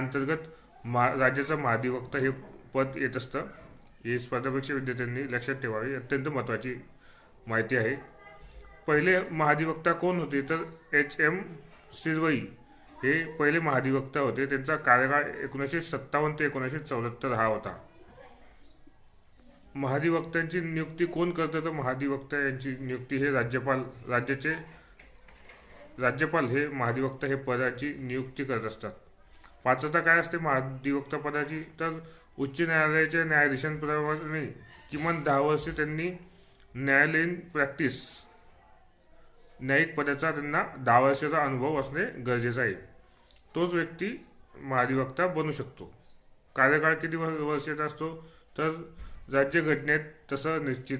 अंतर्गत महा राज्याचा महाधिवक्ता हे पद येत असतं. ही स्पर्धा परीक्षा विद्यार्थ्यांनी लक्षात ठेवावी. अत्यंत महत्त्वाची माहिती आहे. पहिले महाधिवक्ता कोण होते? तर एच. एम. सिरवई हे पहिले महाधिवक्ता होते. त्यांचा कार्यकाळ एकोणीसशे सत्तावन्न ते एकोणीसशे चौऱ्याहत्तर हा होता. महाधिवक्त्यांची नियुक्ती कोण करतं? तर महाधिवक्ता यांची नियुक्ती हे राज्यपाल राज्याचे राज्यपाल हे महाधिवक्ता हे पदाची नियुक्ती करत असतात. पात्रता काय असते? महाधिवक्ता पदाची. तर उच्च न्यायालयाच्या न्यायाधीशांप्रमाणे किमान दहा वर्ष त्यांनी न्यायालयीन प्रॅक्टिस. न्यायिक पदाचा त्यांना दहा वर्षाचा अनुभव असणे गरजेचं आहे. तोच व्यक्ती महाधिवक्ता बनू शकतो. कार्यकाळ किती वर्षाचा असतो? तर राज्यघटनेत तसं निश्चित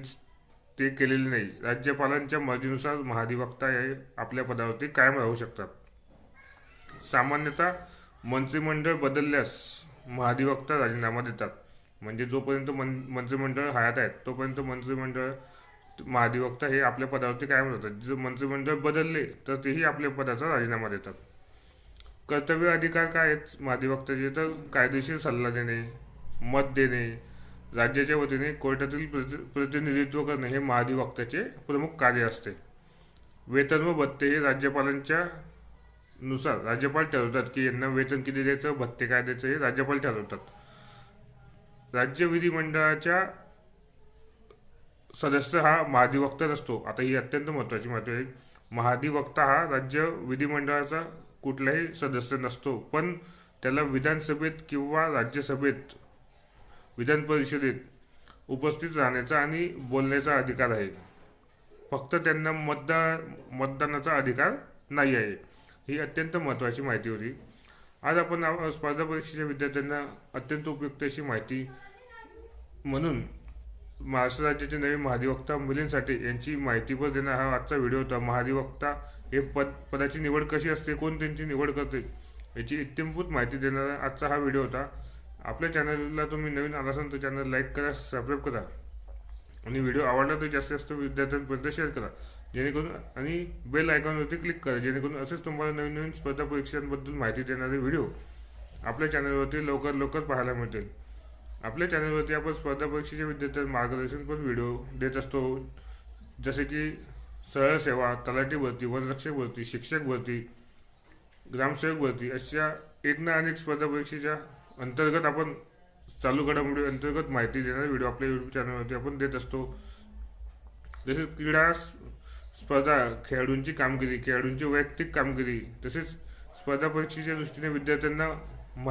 ते केलेले नाही. राज्यपालांच्या मर्जीनुसार महाधिवक्ता हे आपल्या पदावरती कायम राहू शकतात. सामान्यतः मंत्रिमंडळ बदलल्यास महाधिवक्ता राजीनामा देतात. म्हणजे जोपर्यंत मन मंत्रिमंडळ हयात आहेत तोपर्यंत मंत्रिमंडळ महाधिवक्ता हे आपल्या पदावरती कायम राहतात. जर मंत्रिमंडळ बदलले तर तेही आपल्या पदाचा राजीनामा देतात. कर्तव्य अधिकार काय आहेत महाधिवक्ताचे तर कायदेशीर सल्ला देणे मत देणे राज्याच्या वतीने कोर्टातील प्रति प्रतिनिधित्व करणे हे महाधिवक्त्याचे प्रमुख कार्य असते. वेतन व भत्ते हे राज्यपालांच्या नुसार राज्यपाल ठरवतात की यांना वेतन किती द्यायचं भत्ते काय द्यायचं हे राज्यपाल ठरवतात. राज्य विधिमंडळाच्या सदस्य हा महाधिवक्ता नसतो. आता ही अत्यंत महत्त्वाची माहिती आहे. महाधिवक्ता हा राज्य विधिमंडळाचा कुठलाही सदस्य नसतो. पण त्याला विधानसभेत किंवा राज्यसभेत विधान परिषदेत उपस्थित राहण्याचा आणि बोलण्याचा अधिकार आहे. फक्त त्यांना मतदान मतदानाचा अधिकार नाही आहे. ही अत्यंत महत्त्वाची माहिती होती. आज आपण स्पर्धा परीक्षेच्या विद्यार्थ्यांना अत्यंत उपयुक्त अशी माहिती म्हणून महाराष्ट्र राज्याचे नवीन महाधिवक्ता मुलींसाठी यांची माहितीपर देणार हा आजचा व्हिडिओ होता. महाधिवक्ता हे पद पदाची निवड कशी असते कोण त्यांची निवड करते याची इत्यंभूत माहिती देणारा आजचा हा व्हिडिओ होता. आपल्या चॅनलला तुम्ही नवीन आला असाल तर चॅनल लाईक करा सबस्क्राईब करा. आणि व्हिडिओ आवडला तर जास्तीत जास्त विद्यार्थ्यांपर्यंत शेअर करा. जेणेकरून आणि बेल आयकॉनवरती क्लिक करा. जेणेकरून असेच तुम्हाला नवीन नवीन स्पर्धा परीक्षांबद्दल माहिती देणारे व्हिडिओ आपल्या चॅनलवरती लवकर लवकर पाहायला मिळतील. आपल्या चॅनलवरती आपण स्पर्धा परीक्षेच्या विद्यार्थ्यांना मार्गदर्शन पण व्हिडिओ देत असतो. जसे की सरळ सेवा तलाठी भरती वनरक्षक भरती शिक्षक भरती ग्रामसेवक भरती अशा एक ना अनेक स्पर्धा परीक्षेच्या अंतर्गत आपण चालू घडामोडी अंतर्गत माहिती देणारे व्हिडिओ आपल्या यूट्यूब चॅनलवरती आपण देत असतो. तसेच क्रीडा स्पर्धा खेळाडूंची कामगिरी खेळाडूंची वैयक्तिक कामगिरी तसेच स्पर्धा परीक्षेच्या दृष्टीने विद्यार्थ्यांना